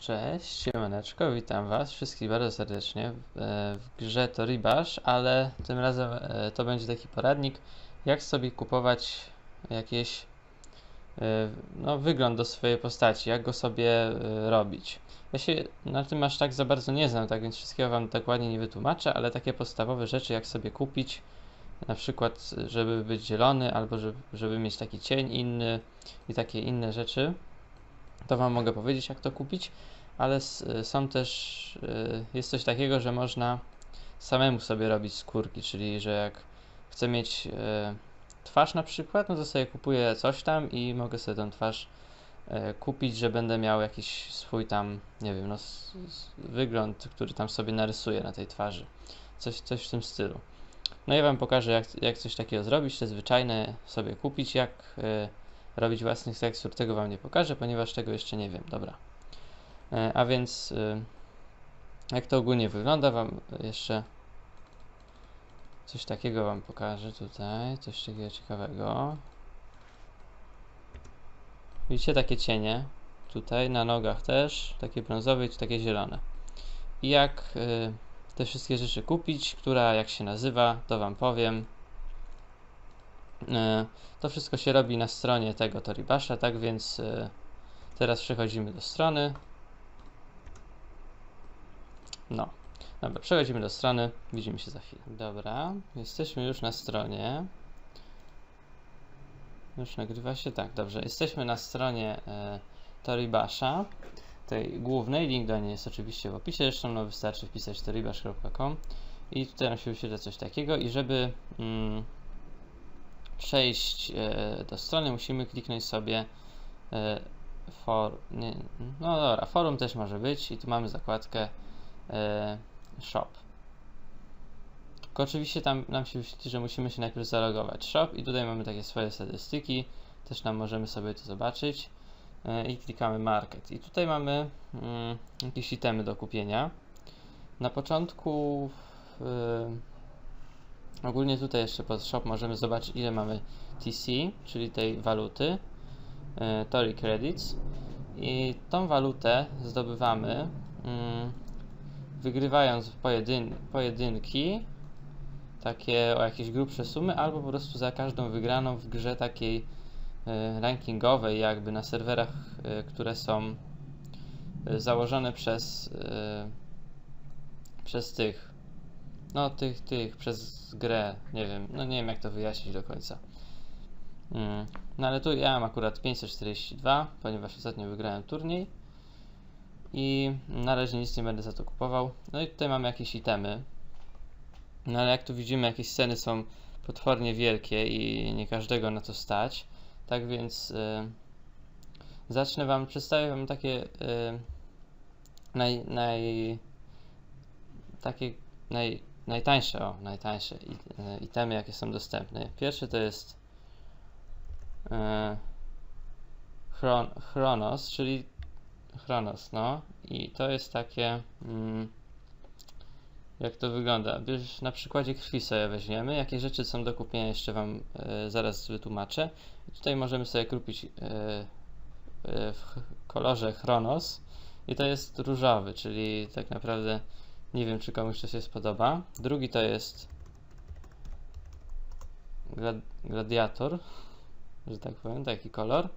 Cześć, siemaneczko, witam was wszystkich bardzo serdecznie w, e, grze Toribash, ale tym razem e, to będzie taki poradnik, jak sobie kupować jakieś e, no, wygląd do swojej postaci, jak go sobie robić. Ja się na tym aż tak za bardzo nie znam, tak więc wszystkiego wam dokładnie nie wytłumaczę, ale takie podstawowe rzeczy, jak sobie kupić, na przykład, żeby być zielony, albo żeby, żeby mieć taki cień inny i takie inne rzeczy, to wam mogę powiedzieć, jak to kupić ale są też, y, jest coś takiego, że można samemu sobie robić skórki, czyli że jak chcę mieć y, twarz na przykład, no to sobie kupuję coś tam i mogę sobie tą twarz y, kupić, że będę miał jakiś swój tam, nie wiem, no wygląd, który tam sobie narysuję na tej twarzy. Coś, coś w tym stylu. No ja wam pokażę, jak, jak coś takiego zrobić, te zwyczajne sobie kupić, jak robić własnych tekstur, tego wam nie pokażę, ponieważ tego jeszcze nie wiem. Dobra. E, A więc y, jak to ogólnie wygląda, Wam jeszcze coś takiego Wam pokażę tutaj, coś takiego ciekawego. Widzicie takie cienie tutaj na nogach też, takie brązowe i takie zielone. I jak y, te wszystkie rzeczy kupić, która jak się nazywa, to Wam powiem. Y, To wszystko się robi na stronie tego Toribasha, tak więc y, teraz przechodzimy do strony. No. Dobra, przechodzimy do strony. Widzimy się za chwilę. Dobra, jesteśmy już na stronie. Już nagrywa się? Tak, dobrze. Jesteśmy na stronie e, Toribasha, tej głównej. Link do niej jest oczywiście w opisie. Zresztą no, wystarczy wpisać toribash.com i tutaj nam się wyświetla coś takiego. I żeby mm, przejść e, do strony, musimy kliknąć sobie e, for, no dobra, forum też może być i tu mamy zakładkę e, shop. Tylko oczywiście tam nam się wyświetli, że musimy się najpierw zalogować shop i tutaj mamy takie swoje statystyki, też tam możemy sobie to zobaczyć i klikamy market. I tutaj mamy mm, jakieś itemy do kupienia. Na początku ogólnie tutaj jeszcze pod shop możemy zobaczyć ile mamy TC, czyli tej waluty, e, Tori Credits. I tą walutę zdobywamy mm, wygrywając pojedyn pojedynki takie o jakieś grubsze sumy, albo po prostu za każdą wygraną w grze takiej e, rankingowej, jakby na serwerach, e, które są e, założone przez przez tych no tych, tych, przez grę, nie wiem, no nie wiem jak to wyjaśnić do końca. Mm. No ale tu ja mam akurat 542, ponieważ ostatnio wygrałem turniej i na razie nic nie będę za to kupował. No i tutaj mamy jakieś itemy. No ale jak tu widzimy, jakieś sceny są potwornie wielkie i nie każdego na to stać. Tak więc y, zacznę Wam, przedstawię Wam takie y, naj, naj, takie naj, najtańsze, o, najtańsze y, itemy, jakie są dostępne. Pierwszy to jest y, Chron, Chronos, czyli Chronos, no. I to jest takie. Mm, jak to wygląda? Wiesz, na przykładzie krwi sobie weźmiemy. Jakie rzeczy są do kupienia, jeszcze Wam e, zaraz wytłumaczę. I tutaj możemy sobie kupić e, e, w kolorze Chronos. I to jest różowy, czyli tak naprawdę nie wiem, czy komuś to się spodoba. Drugi to jest glad- Gladiator, że tak powiem, taki kolor.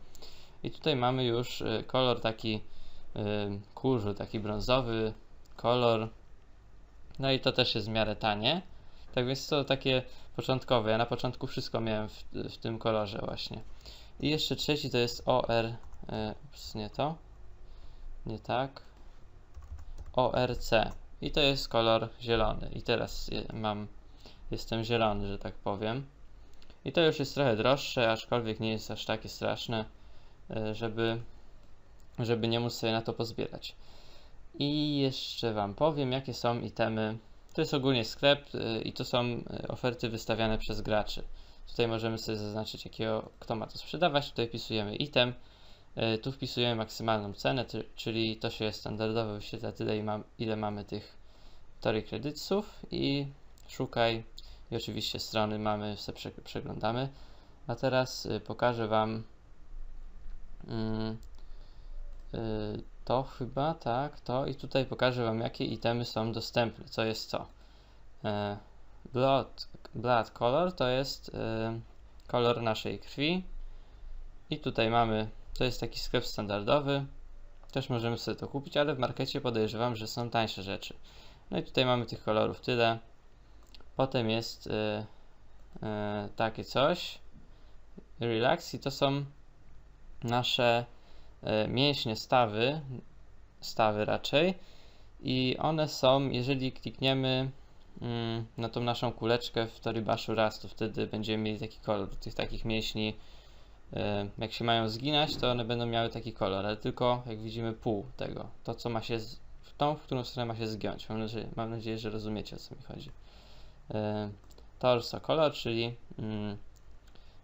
I tutaj mamy już e, kolor taki y, kurzu, taki brązowy kolor. No i to też jest w miarę tanie. Tak więc to takie początkowe. Ja na początku wszystko miałem w, w tym kolorze właśnie. I jeszcze trzeci to jest OR. Y, ups, nie to. Nie tak. ORC. I to jest kolor zielony. I teraz mam. Jestem zielony, że tak powiem. I to już jest trochę droższe, aczkolwiek nie jest aż takie straszne, y, żeby żeby nie móc sobie na to pozbierać. I jeszcze Wam powiem, jakie są itemy. To jest ogólnie sklep y, i to są y, oferty wystawiane przez graczy. Tutaj możemy sobie zaznaczyć, jakiego, kto ma to sprzedawać. Tutaj wpisujemy item. Y, Tu wpisujemy maksymalną cenę, czyli to się standardowo wyświetla tyle, ile mamy tych Tori kredytów i szukaj. I oczywiście strony mamy, sobie prze- przeglądamy. A teraz y, pokażę Wam mm, y, to chyba, tak, to i tutaj pokażę Wam jakie itemy są dostępne, co jest co. E, blood, blood color to jest e, kolor naszej krwi i tutaj mamy, to jest taki sklep standardowy, też możemy sobie to kupić, ale w markecie podejrzewam, że są tańsze rzeczy. No i tutaj mamy tych kolorów tyle. Potem jest e, e, takie coś, relax i to są nasze e, mięśnie stawy, stawy raczej i one są, jeżeli klikniemy mm, na tą naszą kuleczkę w Toribaszu raz, to wtedy będziemy mieli taki kolor tych takich mięśni jak się mają zginać, to one będą miały taki kolor, ale tylko jak widzimy pół tego, to co ma się, z, tą, w którą stronę ma się zgiąć. Mam nadzieję, mam nadzieję że rozumiecie o co mi chodzi. E, torso kolor, czyli mm,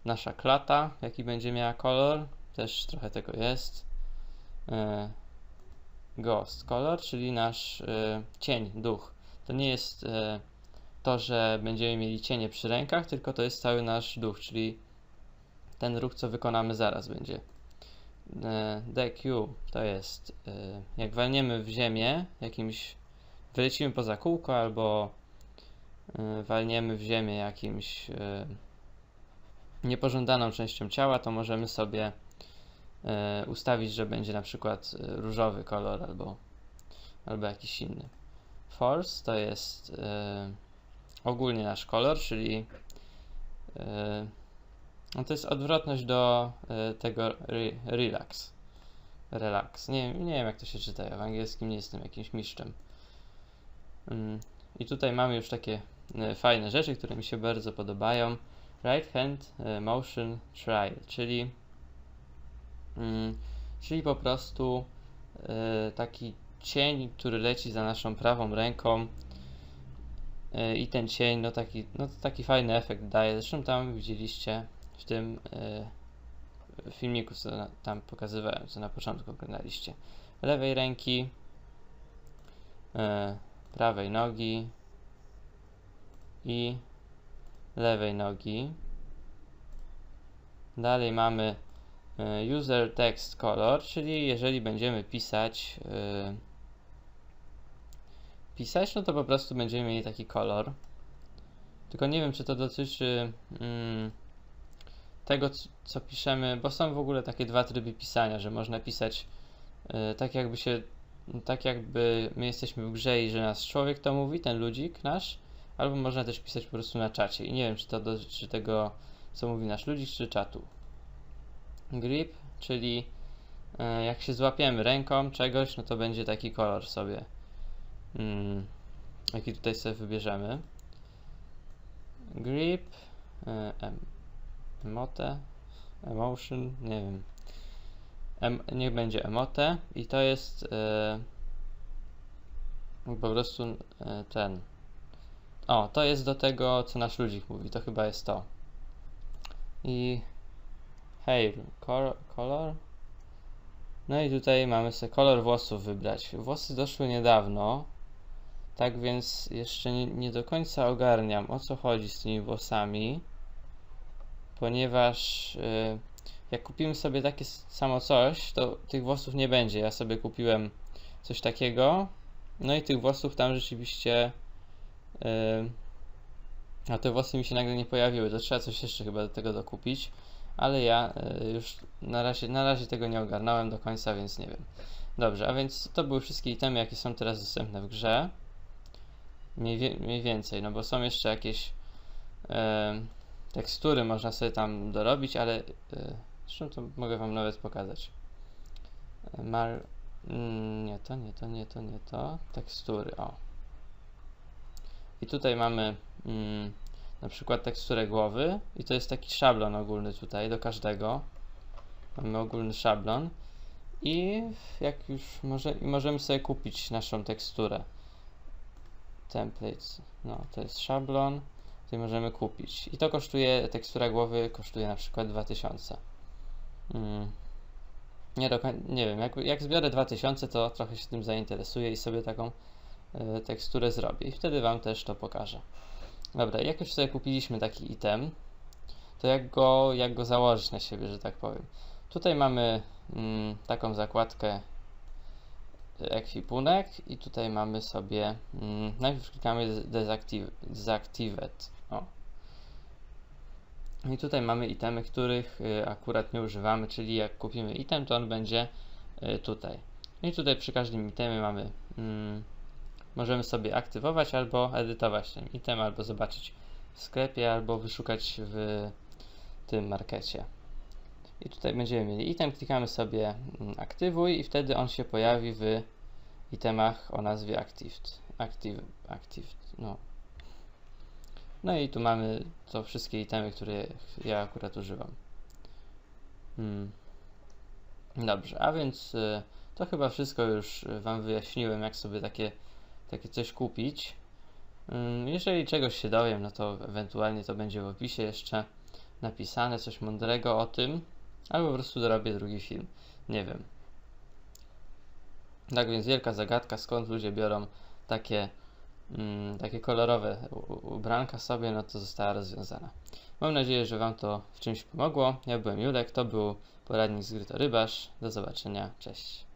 nasza klata, jaki będzie miała kolor, też trochę tego jest. E, ghost color, czyli nasz e, cień, duch. To nie jest e, to, że będziemy mieli cienie przy rękach, tylko to jest cały nasz duch, czyli ten ruch, co wykonamy zaraz będzie. E, DQ to jest e, jak walniemy w ziemię, jakimś wylecimy poza kółko albo e, walniemy w ziemię jakimś niepożądaną częścią ciała, to możemy sobie ustawić, że będzie na przykład różowy kolor albo, albo jakiś inny. Force to jest ogólnie nasz kolor, czyli no to jest odwrotność do e, tego re, relax. Relax. Nie, nie wiem jak to się czyta, ja w angielskim nie jestem jakimś mistrzem. Mm, I tutaj mamy już takie e, fajne rzeczy, które mi się bardzo podobają. Right hand e, motion trial, czyli mm, czyli po prostu e, taki cień, który leci za naszą prawą ręką i ten cień, no taki, no taki fajny efekt daje. Zresztą tam widzieliście w tym e, filmiku, co na, tam pokazywałem, co na początku oglądaliście. Lewej ręki, e, prawej nogi i lewej nogi. Dalej mamy e, user text color, czyli jeżeli będziemy pisać pisać, no to po prostu będziemy mieli taki kolor. Tylko nie wiem, czy to dotyczy mm, tego, co piszemy, bo są w ogóle takie dwa tryby pisania, że można pisać e, tak jakby się, tak jakby my jesteśmy w grze i że nas człowiek to mówi, ten ludzik nasz, albo można też pisać po prostu na czacie. I nie wiem, czy to dotyczy tego, co mówi nasz ludzik, czy czatu. Grip, czyli e, jak się złapiemy ręką czegoś, no to będzie taki kolor sobie, mm, jaki tutaj sobie wybierzemy. Grip, e, em, emote, emotion, nie wiem. Em, niech będzie emote i to jest e, po prostu e, ten. O, to jest do tego, co nasz ludzik mówi. To chyba jest to. I hair color. No i tutaj mamy sobie kolor włosów wybrać. Włosy doszły niedawno, tak więc jeszcze nie, nie do końca ogarniam o co chodzi z tymi włosami, ponieważ y, jak kupimy sobie takie samo coś, to tych włosów nie będzie. Ja sobie kupiłem coś takiego, no i tych włosów tam rzeczywiście. y, a te włosy mi się nagle nie pojawiły. To trzeba coś jeszcze chyba do tego dokupić. Ale ja y, już na razie, na razie tego nie ogarnąłem do końca, więc nie wiem. Dobrze, a więc to były wszystkie itemy, jakie są teraz dostępne w grze. Mniej, mniej więcej, no bo są jeszcze jakieś e, tekstury, można sobie tam dorobić, ale e, zresztą to mogę Wam nawet pokazać. Mar... Mm, nie to, nie to, nie to, nie to. Tekstury, o. I tutaj mamy mm, na przykład teksturę głowy i to jest taki szablon ogólny tutaj do każdego. Mamy ogólny szablon i jak już może, możemy sobie kupić naszą teksturę. Templates, no to jest szablon, tutaj możemy kupić. I to kosztuje, tekstura głowy kosztuje na przykład 2000. Mm. Nie, do, nie wiem, jak, jak zbiorę 2000 to trochę się tym zainteresuję i sobie taką e, teksturę zrobię i wtedy Wam też to pokażę. Dobra, jak już sobie kupiliśmy taki item, to jak go, jak go założyć na siebie, że tak powiem. Tutaj mamy mm, taką zakładkę ekwipunek i tutaj mamy sobie, mm, najpierw klikamy dezactive, deactivate. I tutaj mamy itemy, których y, akurat nie używamy, czyli jak kupimy item, to on będzie y, tutaj. I tutaj przy każdym itemie mamy, mm, możemy sobie aktywować albo edytować ten item, albo zobaczyć w sklepie, albo wyszukać w tym markecie. I tutaj będziemy mieli item, klikamy sobie mm, aktywuj i wtedy on się pojawi w itemach o nazwie actived. Active, active, no. No i tu mamy to wszystkie itemy, które ja akurat używam. Hmm. Dobrze, a więc y, to chyba wszystko już Wam wyjaśniłem, jak sobie takie, takie coś kupić. Mm, jeżeli czegoś się dowiem, no to ewentualnie to będzie w opisie jeszcze napisane, coś mądrego o tym, albo po prostu zrobię drugi film. Nie wiem. Tak więc wielka zagadka, skąd ludzie biorą takie, mm, takie kolorowe ubranka sobie, no to została rozwiązana. Mam nadzieję, że Wam to w czymś pomogło. Ja byłem Julek, to był poradnik z gry to rybarz. Do zobaczenia, cześć.